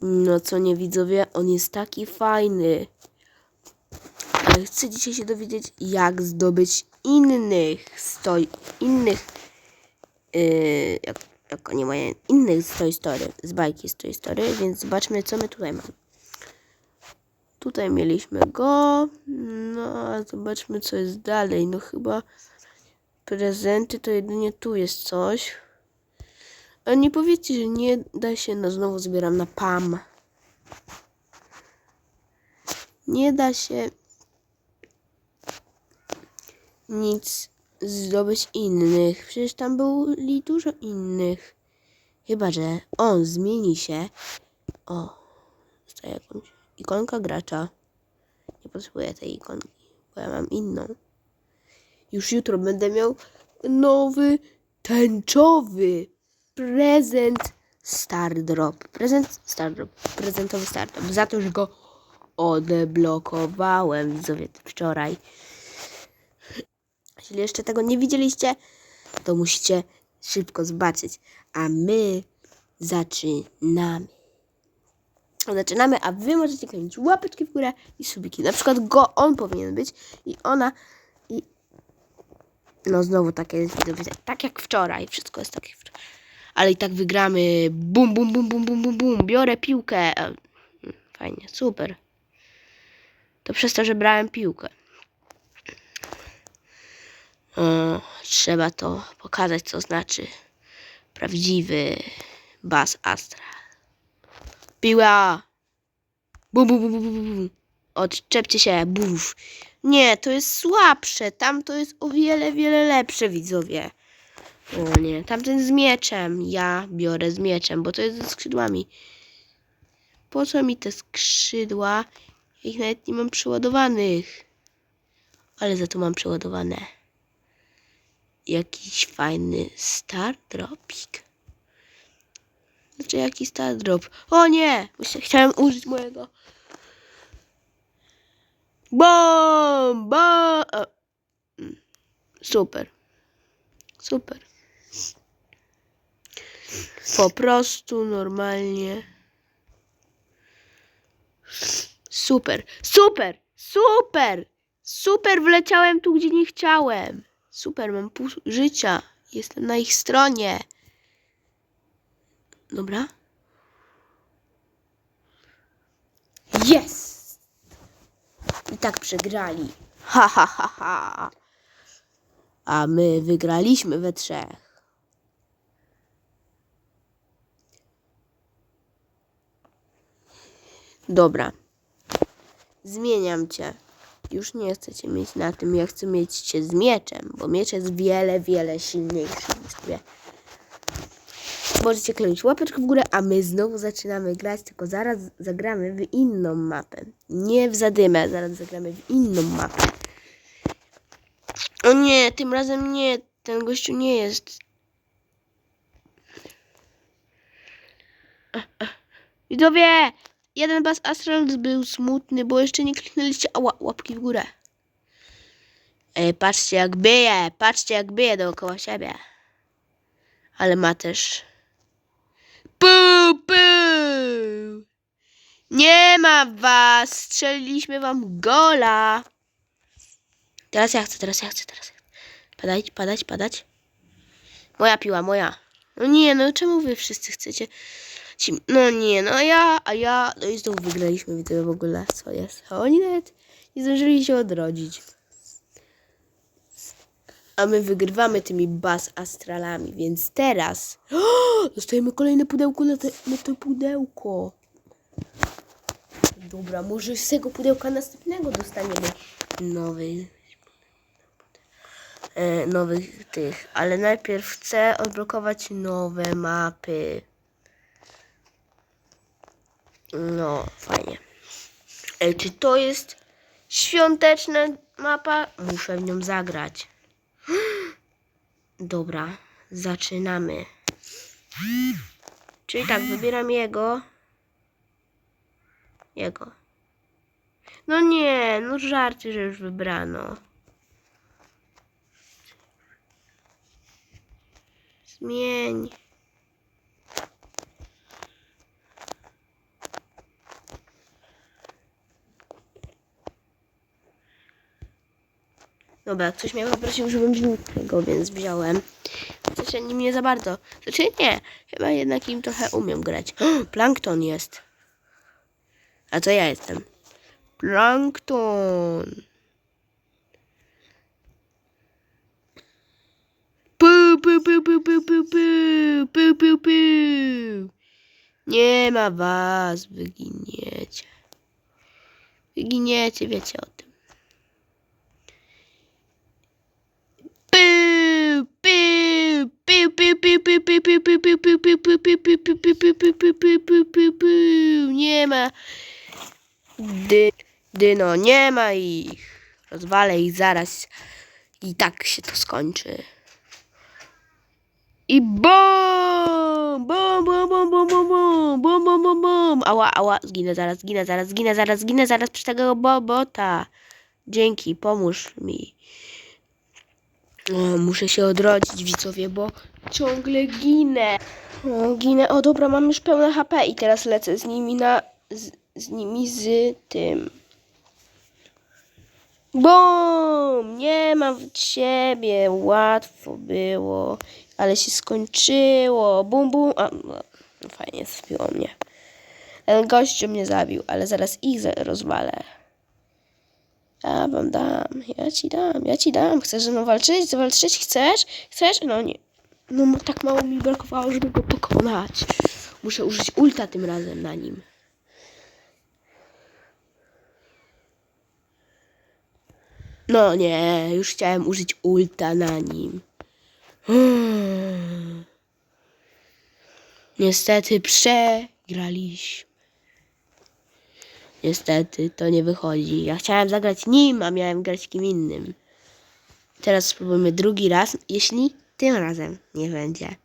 No co nie widzowie, on jest taki fajny. Chcę dzisiaj się dowiedzieć, jak zdobyć innych stoi, innych, yy, jak, jak oni mają, innych z Toy Story, z bajki z Toy Story, więc zobaczmy, co my tutaj mamy. Tutaj mieliśmy go, no a zobaczmy, co jest dalej. No chyba prezenty to jedynie tu jest coś. A nie powiedzcie, że nie da się, no znowu zbieram na PAM. Nie da się nic zdobyć innych. Przecież tam byli dużo innych. Chyba, że on zmieni się. O, zostaje jakąś ikonka gracza. Nie potrzebuję tej ikonki, bo ja mam inną. Już jutro będę miał nowy tęczowy prezent Star Drop. Prezent Star Drop. Prezentowy Star Drop. Za to, że go odblokowałem widzowie wczoraj. Jeśli jeszcze tego nie widzieliście, to musicie szybko zobaczyć. A my zaczynamy. Zaczynamy, a wy możecie kliknąć łapeczki w górę i subiki. Na przykład go on powinien być i ona i no znowu takie jest widzowie, tak jak wczoraj. Wszystko jest tak jak wczoraj. Ale i tak wygramy. Bum, bum, bum, bum, bum, bum, bum. Biorę piłkę. E, Fajnie, super. To przez to, że brałem piłkę. O, trzeba to pokazać, co znaczy prawdziwy bas Astra. Piła! Bum, bum, bum, bum, bum. Odczepcie się, buf. Nie, to jest słabsze. Tam to jest o wiele, wiele lepsze, widzowie. O nie, tamten z mieczem. Ja biorę z mieczem, bo to jest ze skrzydłami. Po co mi te skrzydła? Ja ich nawet nie mam przeładowanych. Ale za to mam przeładowane. Jakiś fajny star dropik. Znaczy jaki star drop? O nie! Chciałem użyć mojego. Bom! Bom! O. Mm. Super. Super. Po prostu normalnie. Super, super, super, super wleciałem tu, gdzie nie chciałem. Super, mam pół życia. Jestem na ich stronie. Dobra. Jest! I tak przegrali. Ha, ha, ha, ha. A my wygraliśmy we trzech. Dobra. Zmieniam cię. Już nie chcecie mieć na tym, ja chcę mieć cię z mieczem, bo miecz jest wiele, wiele silniejszy niż ciebie. Możecie kliknąć łapeczkę w górę, a my znowu zaczynamy grać, tylko zaraz zagramy w inną mapę. Nie w zadymę, zaraz zagramy w inną mapę. O nie, tym razem nie, ten gościu nie jest. Widzowie, jeden bas Astral był smutny, bo jeszcze nie kliknęliście a, ła- łapki w górę. Ej, patrzcie jak bije, patrzcie jak bije dookoła siebie. Ale ma też... Pu, pu! Nie ma was! Strzeliliśmy wam gola! Teraz ja chcę, teraz ja chcę, teraz ja chcę. Padać, padać, padać. Moja piła, moja. No nie, no czemu wy wszyscy chcecie? No nie, no ja, a ja, no i znowu wygraliśmy, widzę w ogóle, co jest. A oni nawet nie zdążyli się odrodzić. A my wygrywamy tymi bas astralami, więc teraz dostajemy kolejne pudełko na, te, na to pudełko. Dobra, może z tego pudełka następnego dostaniemy nowy e, nowych tych, ale najpierw chcę odblokować nowe mapy. No, fajnie. Ej, czy to jest świąteczna mapa? Muszę w nią zagrać. Dobra, zaczynamy. Czyli tak, wybieram jego. Jego. No nie, no żarty, że już wybrano. Zmień. Dobra, ktoś mnie poprosił, żebym wziął tego, więc wziąłem. Ja nim nie za bardzo. Znaczy nie, chyba jednak im trochę umiem grać. Plankton jest. A to ja jestem. Plankton. Pu, pu, pu, pu, pu, pu, pu, pu, pu, pu. Nie ma was, wyginiecie. Wyginiecie, wiecie o Nie ma. Dy, dyno, nie ma ich. Rozwalę ich zaraz. I tak się to skończy. I BOOM! BOOM, BOOM, BOOM, BOOM, BOOM, BOOM, BOOM, BOOM, BOOM, BOOM. Ała, ała, zginę zaraz, zginę zaraz, zginę zaraz, zginę zaraz przez tego bobota. Dzięki, pomóż mi. O, muszę się odrodzić, widzowie, bo ciągle ginę. O, ginę. O, dobra, mam już pełne HP i teraz lecę z nimi na... z, z nimi z tym. Bum! Nie mam ciebie. Łatwo było, ale się skończyło. Bum, bum. A, no, fajnie, zbiło mnie. Ten gościu mnie zabił, ale zaraz ich rozwalę. Ja wam dam, ja ci dam, ja ci dam. Chcesz ze mną walczyć? Chcesz? Chcesz? No nie. No tak mało mi brakowało, żeby go pokonać. Muszę użyć ulta tym razem na nim. No nie, już chciałem użyć ulta na nim. Hmm. Niestety przegraliśmy. Niestety to nie wychodzi. Ja chciałem zagrać nim, a miałem grać kim innym. Teraz spróbujmy drugi raz, jeśli tym razem nie będzie.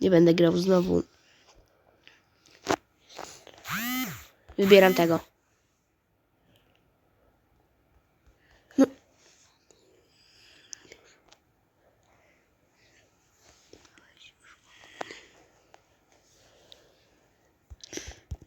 Nie będę grał znowu. Wybieram tego. No.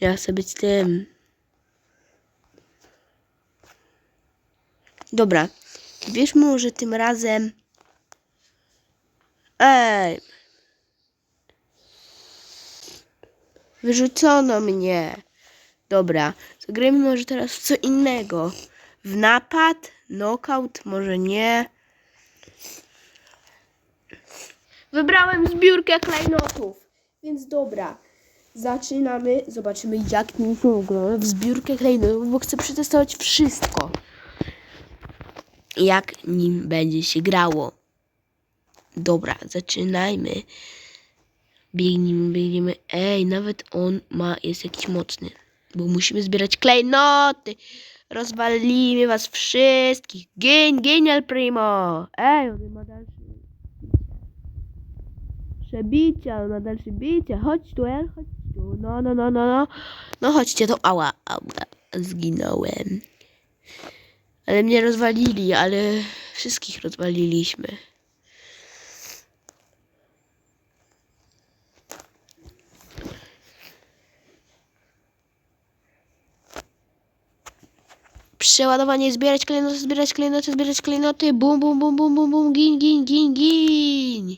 Ja chcę być tym. Dobra. Wiesz może tym razem. Ej. Wyrzucono mnie. Dobra. Zagrajmy może teraz w co innego. W napad, knockout, może nie. Wybrałem zbiórkę klejnotów. Więc dobra. Zaczynamy. Zobaczymy jak gra w zbiórkę klejnotów, bo chcę przetestować wszystko jak nim będzie się grało. Dobra, zaczynajmy. Biegniemy, biegniemy. Ej, nawet on ma, jest jakiś mocny. Bo musimy zbierać klejnoty. Rozwalimy was wszystkich. Gin, El Primo. Ej, on ma dalszy... Przebicia, on ma dalsze bicie. Chodź tu, El, chodź tu. No, no, no, no, no. No chodźcie, to ała, ała. Zginąłem. Ale mnie rozwalili, ale wszystkich rozwaliliśmy. Przeładowanie, zbierać klejnoty, zbierać klejnoty, zbierać klejnoty. Bum, bum, bum, bum, bum, bum, gin, gin, gin, gin.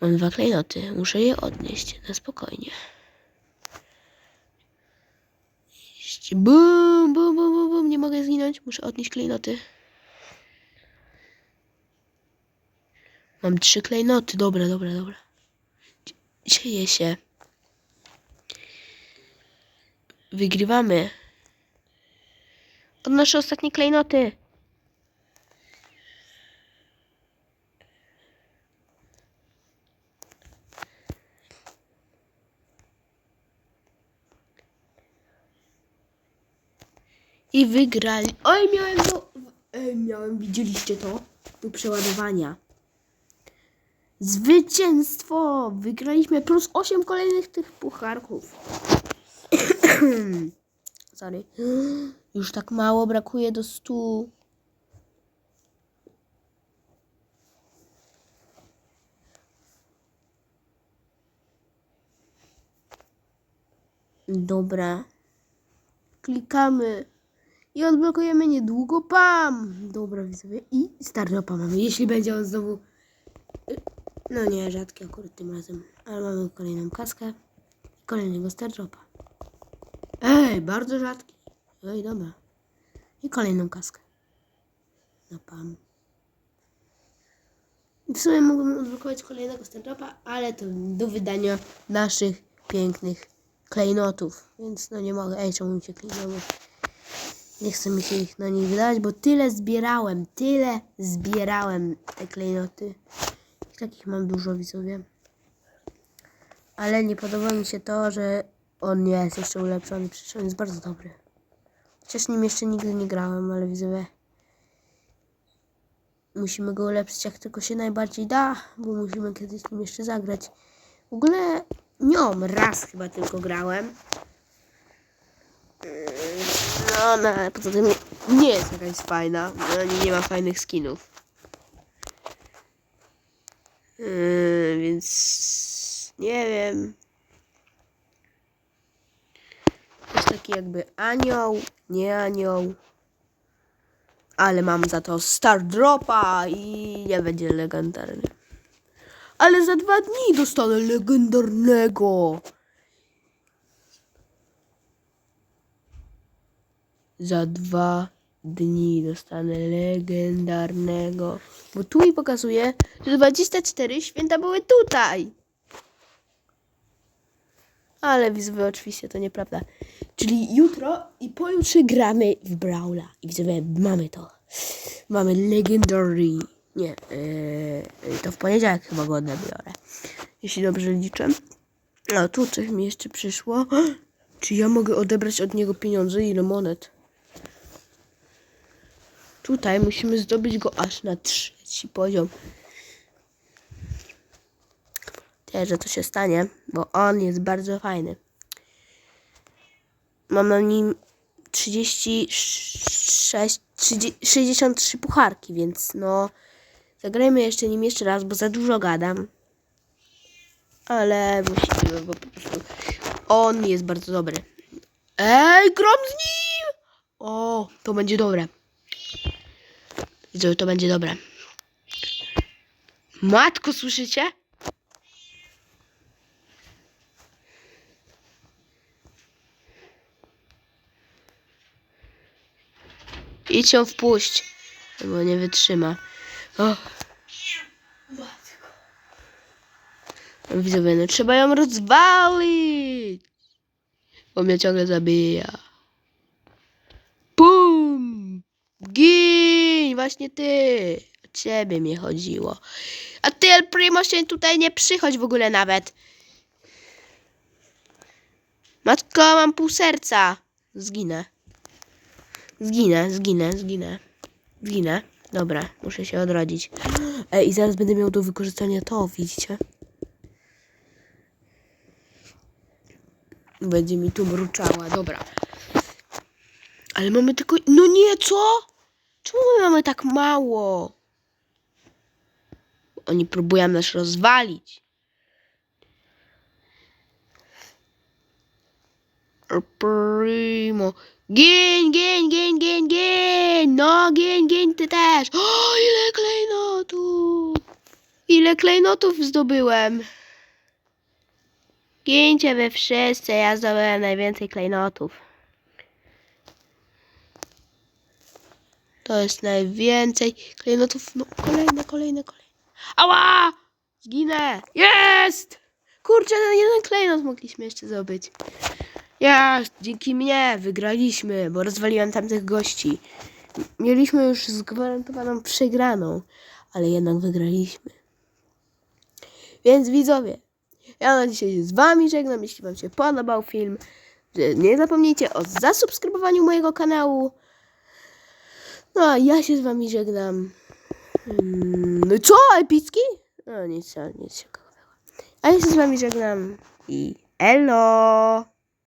Mam dwa klejnoty, muszę je odnieść na spokojnie. Bum, bum, mogę zginąć, muszę odnieść klejnoty. Mam trzy klejnoty, dobra, dobra, dobra. Dzieje się. Wygrywamy. Odnoszę ostatnie klejnoty. Wygrali. Oj, miałem do... Ej, miałem, widzieliście to? Do przeładowania. Zwycięstwo! Wygraliśmy plus 8 kolejnych tych pucharków. Sorry. Już tak mało brakuje do 100. Dobra. Klikamy. I odblokujemy niedługo PAM. Dobra, widzowie. I Stardropa mamy. Jeśli będzie on znowu... No nie, rzadki akurat tym razem. Ale mamy kolejną kaskę. I kolejnego Stardropa. Ej, bardzo rzadki. Ej, dobra. I kolejną kaskę. Na PAM. W sumie mógłbym odblokować kolejnego Stardropa, ale to do wydania naszych pięknych klejnotów. Więc no nie mogę. Ej, czemu mi się klejnoty? Nie chcę mi się ich na nich wydać, bo tyle zbierałem, tyle zbierałem te klejnoty. I takich mam dużo widzowie. Ale nie podoba mi się to, że on nie jest jeszcze ulepszony, przecież on jest bardzo dobry. Chociaż nim jeszcze nigdy nie grałem, ale widzowie. Musimy go ulepszyć jak tylko się najbardziej da, bo musimy kiedyś nim jeszcze zagrać. W ogóle nią raz chyba tylko grałem. No, no, ale poza tym nie, jest jakaś fajna. No, nie, ma fajnych skinów. Yy, więc nie wiem. Jest taki jakby anioł, nie anioł. Ale mam za to Star Dropa i nie będzie legendarny. Ale za dwa dni dostanę legendarnego. Za dwa dni dostanę legendarnego. Bo tu mi pokazuje, że 24 święta były tutaj. Ale widzowie, oczywiście to nieprawda. Czyli jutro i pojutrze gramy w Brawla. I widzowie, mamy to. Mamy Legendary. Nie, yy, to w poniedziałek chyba go odebiorę. Jeśli dobrze liczę. A tu coś mi jeszcze przyszło. Czy ja mogę odebrać od niego pieniądze? Ile monet? Tutaj musimy zdobyć go aż na trzeci poziom. Też, że to się stanie, bo on jest bardzo fajny. Mam na nim 36, 30, 63 pucharki, więc no zagrajmy jeszcze nim jeszcze raz, bo za dużo gadam. Ale musimy, bo po prostu on jest bardzo dobry. Ej, grom z nim! O, to będzie dobre. Widzę, że to będzie dobre. Matko, słyszycie? Idź ją wpuść, bo nie wytrzyma. O. Matko. Widzowie, no trzeba ją rozwalić. Bo mnie ciągle zabija. Pum! Gin! Właśnie ty! O ciebie mi chodziło. A ty, El Primo, się tutaj nie przychodź w ogóle nawet. Matko, mam pół serca. Zginę. Zginę, zginę, zginę. Zginę. Dobra, muszę się odrodzić. Ej, i zaraz będę miał do wykorzystania to, widzicie? Będzie mi tu mruczała, dobra. Ale mamy tylko... No nie, co? Czemu my mamy tak mało? Oni próbują nas rozwalić. Primo. Gin, gin, gin, gin, gin. No, gin, gin, ty też. O, ile klejnotów. Ile klejnotów zdobyłem. Gincie wy wszyscy, ja zdobyłem najwięcej klejnotów. To jest najwięcej klejnotów. No, kolejne, kolejne, kolejne. Ała! Zginę! Jest! Kurczę, ten jeden klejnot mogliśmy jeszcze zdobyć. Jest! Dzięki mnie wygraliśmy, bo rozwaliłem tamtych gości. Mieliśmy już zgwarantowaną przegraną, ale jednak wygraliśmy. Więc widzowie, ja na dzisiaj się z wami żegnam. Jeśli wam się podobał film, nie zapomnijcie o zasubskrybowaniu mojego kanału. No, a ja się z wami żegnam. Mm, No co, epicki? No nic, nic ciekawego. A ja się z wami żegnam i elo!